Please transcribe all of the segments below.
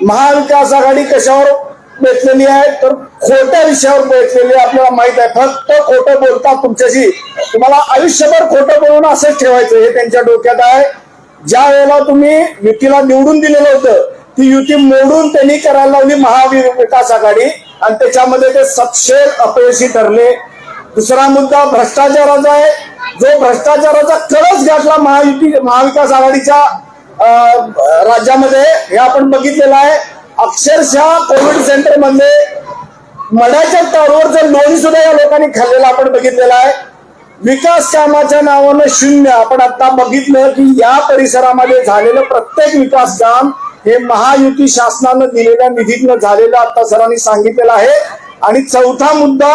महाविकास आघाडी कशावर बेतलेली आहे? तर खोट्या विषयावर बेतलेली आपल्याला माहीत आहे. फक्त खोटं बोलतात तुमच्याशी. तुम्हाला आयुष्यभर खोटं बोलून असंच ठेवायचं हे त्यांच्या डोक्यात आहे. ज्या वेळेला तुम्ही युतीला निवडून दिलेलं होतं ती युती मोडून त्यांनी करायला लावली महावीर विकास आघाडी. आणि त्याच्यामध्ये ते सपशेल अपयशी ठरले. दुसरा मुद्दा भ्रष्टाचाराचा आहे. जो भ्रष्टाचाराचा कळस गाठला महायुती महाविकास आघाडीच्या राज्यामध्ये हे आपण बघितलेलं आहे. अक्षरशः कोविड सेंटरमध्ये मड्याच्या तळवरचं लोणी सुद्धा या लोकांनी खाल्लेलं आपण बघितलेलं आहे. विकास कामाच्या नावानं शून्य. आपण आता बघितलं की या परिसरामध्ये झालेलं प्रत्येक विकास काम हे महायुती शासनानं दिलेल्या निधीतनं झालेलं आता सरांनी सांगितलेलं आहे. आणि चौथा मुद्दा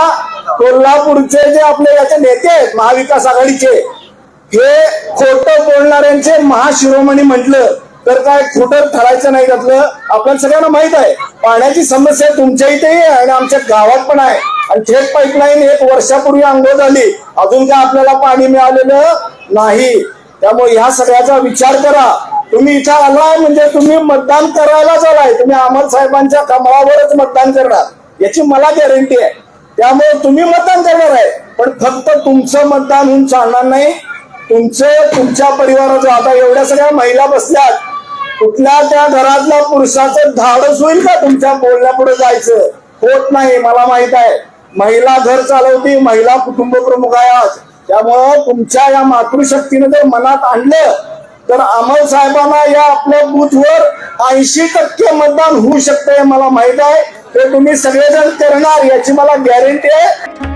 कोल्हापूरचे जे आपले याचे नेते आहेत महाविकास आघाडीचे हे खोटं बोलणाऱ्यांचे महाशिरोमणी म्हटलं तर काय खोटं ठरायचं नाही त्यातलं. आपल्याला सगळ्यांना माहीत आहे. पाण्याची समस्या तुमच्या इथेही आहे आणि आमच्या गावात पण आहे. आणि थेट पाईपलाईन एक वर्षापूर्वी अंघोळ झाली. अजून काय आपल्याला पाणी मिळालेलं नाही. त्यामुळे ह्या सगळ्याचा विचार करा. तुम्ही इथे आलाय म्हणजे तुम्ही मतदान करायलाच आलाय. तुम्ही अहमद साहेबांच्या कमळावरच मतदान करणार. याची मला गॅरंटी आहे. त्यामुळे तुम्ही मतदान करणार आहे. पण फक्त तुमचं मतदान होऊन चालणार नाही. तुमचं तुमच्या परिवाराचं आता एवढ्या सगळ्या महिला बसल्यात. कुठल्या त्या घरातल्या पुरुषाचं धाडस होईल का तुमच्या बोलण्यापुढे जायचं? होत नाही मला माहीत आहे. महिला घर चालवती महिला कुटुंब प्रमुख आहे आज. त्यामुळं तुमच्या या मातृशक्तीने जर मनात आणलं तर अमल साहेबांना या आपल्या बूथवर ऐंशी टक्के मतदान होऊ शकतंय मला माहीत आहे. ते तुम्ही सगळेजण करणार याची मला गॅरंटी आहे.